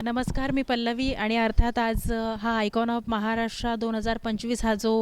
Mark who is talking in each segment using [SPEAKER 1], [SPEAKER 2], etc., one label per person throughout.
[SPEAKER 1] नमस्कार मी पल्लवी आणि अर्थात आज हा आयकॉन ऑफ महाराष्ट्र दोन हजार पंचवीस हा जो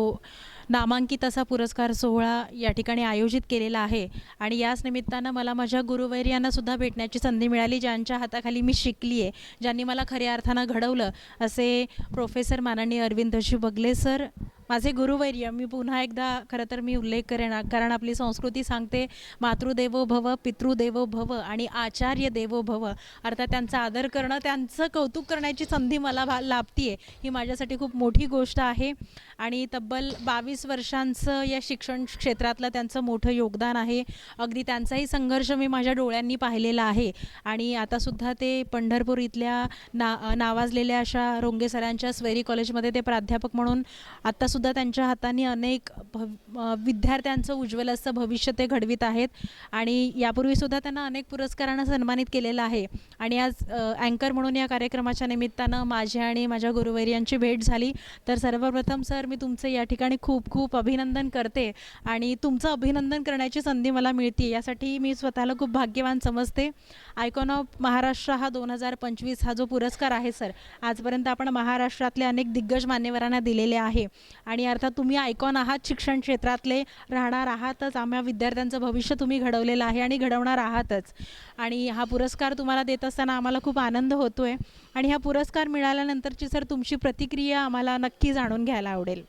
[SPEAKER 1] नामांकित असा पुरस्कार सोहळा या ठिकाणी आयोजित केलेला आहे आणि याच निमित्तानं मला माझ्या गुरुवैर्यांना सुद्धा भेटण्याची संधी मिळाली ज्यांच्या हाताखाली मी शिकली आहे ज्यांनी मला खऱ्या अर्थानं घडवलं असे प्रोफेसर माननीय अरविंदशी बगले सर माझे गुरुवैर्य मी पुन्हा एकदा खरं तर मी उल्लेख करेन कारण आपली संस्कृती सांगते मातृदेवो भव पितृदेवो भव आणि आचार्य देवो भव. अर्थात त्यांचा आदर करणं त्यांचं कौतुक करण्याची संधी मला भा लाभतीये आहे ही माझ्यासाठी खूप मोठी गोष्ट आहे. आणि तब्बल बावीस वर्षांचं या शिक्षण क्षेत्रातलं त्यांचं मोठं योगदान आहे. अगदी त्यांचाही संघर्ष मी माझ्या डोळ्यांनी पाहिलेला आहे. आणि आतासुद्धा ते पंढरपूर इथल्या ना नावाजलेल्या अशा रोंगे सरांच्या स्वेरी कॉलेजमध्ये ते प्राध्यापक म्हणून आत्तासुद्धा सुद्धा त्यांच्या हाताने अनेक विद्यार्थ्यांचं उज्ज्वल असं भविष्य ते घडवीत आहेत. आणि यापूर्वीसुद्धा त्यांना अनेक पुरस्कारांना सन्मानित केलेलं आहे. आणि आज अँकर म्हणून या कार्यक्रमाच्या निमित्तानं माझी आणि माझ्या गुरुवैर्यांची भेट झाली. तर सर्वप्रथम सर मी तुमचं या ठिकाणी खूप खूप अभिनंदन करते. आणि तुमचं अभिनंदन करण्याची संधी मला मिळते यासाठी मी स्वतःला खूप भाग्यवान समजते. आयकॉन ऑफ महाराष्ट्र हा दोन हजार पंचवीस हा जो पुरस्कार आहे सर आजपर्यंत आपण महाराष्ट्रातले अनेक दिग्गज मान्यवरांना दिलेले आहे. आणि अर्थात तुम्ही आयकॉन आहात शिक्षण क्षेत्रातले राहणार आहातच. आम्हा विद्यार्थ्यांचं भविष्य तुम्ही घडवलेलं आहे आणि घडवणार आहातच. आणि हा पुरस्कार तुम्हाला देत असताना आम्हाला खूप आनंद होतो आहे आणि हा पुरस्कार मिळाल्यानंतरची सर तुमची प्रतिक्रिया आम्हाला नक्की जाणून घ्यायला आवडेल.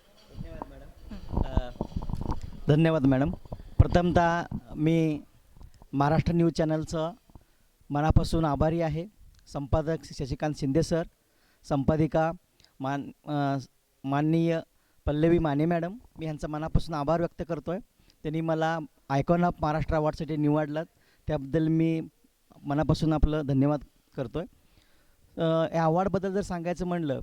[SPEAKER 2] धन्यवाद मॅडम. प्रथमतः मी महाराष्ट्र न्यूज चॅनलचं मनापासून आभारी आहे. संपादक शशिकांत शिंदे सर संपादिका मान माननीय पल्लवी माने मॅडम मी ह्यांचा मनापासून आभार व्यक्त करतो आहे त्यांनी मला आयकॉन ऑफ महाराष्ट्र अवॉर्डसाठी निवडलं. त्याबद्दल मी मनापासून आपलं धन्यवाद करतो आहे या अवॉर्डबद्दल जर सांगायचं म्हणलं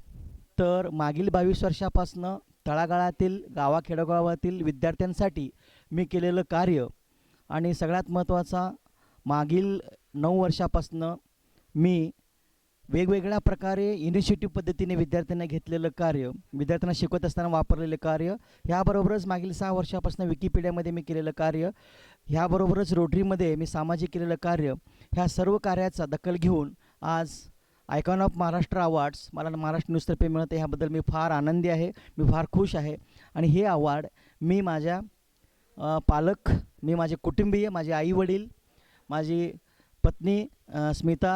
[SPEAKER 2] तर मागील बावीस वर्षापासनं तळागाळातील गावाखेडोगावातील विद्यार्थ्यांसाठी मी केलेलं कार्य आणि सगळ्यात महत्त्वाचा मागील नऊ वर्षापासनं मी वेगवेगळ्या प्रकारे इनिशिएटिव्ह पद्धतीने विद्यार्थ्यांना घेतलेलं कार्य विद्यार्थ्यांना शिकवत असताना वापरलेलं कार्य ह्याबरोबरच मागील सहा वर्षापासून विकिपीडियामध्ये मी केलेलं कार्य ह्याबरोबरच रोटरीमध्ये मी सामाजिक केलेलं कार्य ह्या सर्व कार्याचा दखल घेऊन आज आयकॉन ऑफ महाराष्ट्र अवॉर्ड्स मला महाराष्ट्र न्यूजतर्फे मिळत ह्याबद्दल मी फार आनंदी आहे मी फार खुश आहे. आणि हे अवॉर्ड मी माझ्या पालक मी माझे कुटुंबीय माझे आईवडील माझी पत्नी स्मिता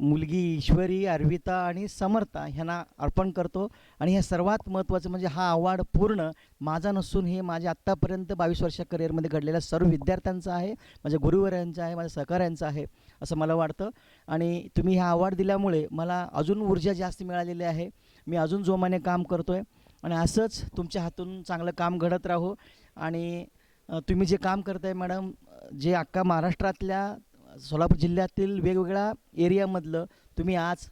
[SPEAKER 2] मुलगी ईश्वरी अर्विता आणि समर्था ह्यांना अर्पण करतो. आणि हे सर्वात महत्त्वाचं म्हणजे हा अवॉर्ड पूर्ण माझा नसून हे माझ्या आत्तापर्यंत बावीस वर्ष करिअरमध्ये घडलेल्या सर्व विद्यार्थ्यांचं आहे. माझ्या गुरुवरांचं आहे माझ्या सहकाऱ्यांचा आहे असं मला वाटतं. आणि तुम्ही हा अवॉर्ड दिल्यामुळे मला अजून ऊर्जा जास्त मिळालेली आहे. मी अजून जोमाने काम करतो आहे आणि असंच तुमच्या हातून चांगलं काम घडत राहो. आणि तुम्ही जे काम करताय मॅडम जे अख्खा महाराष्ट्रातल्या सोलापूर जिल्ह्यातील वेगवेगळ्या एरियामधलं तुम्ही आज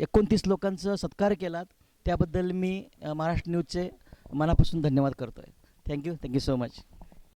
[SPEAKER 2] एकोणतीस लोकांचं सत्कार केलात. त्याबद्दल मी महाराष्ट्र न्यूजचे मनापासून धन्यवाद करतो आहे थँक्यू थँक्यू सो मच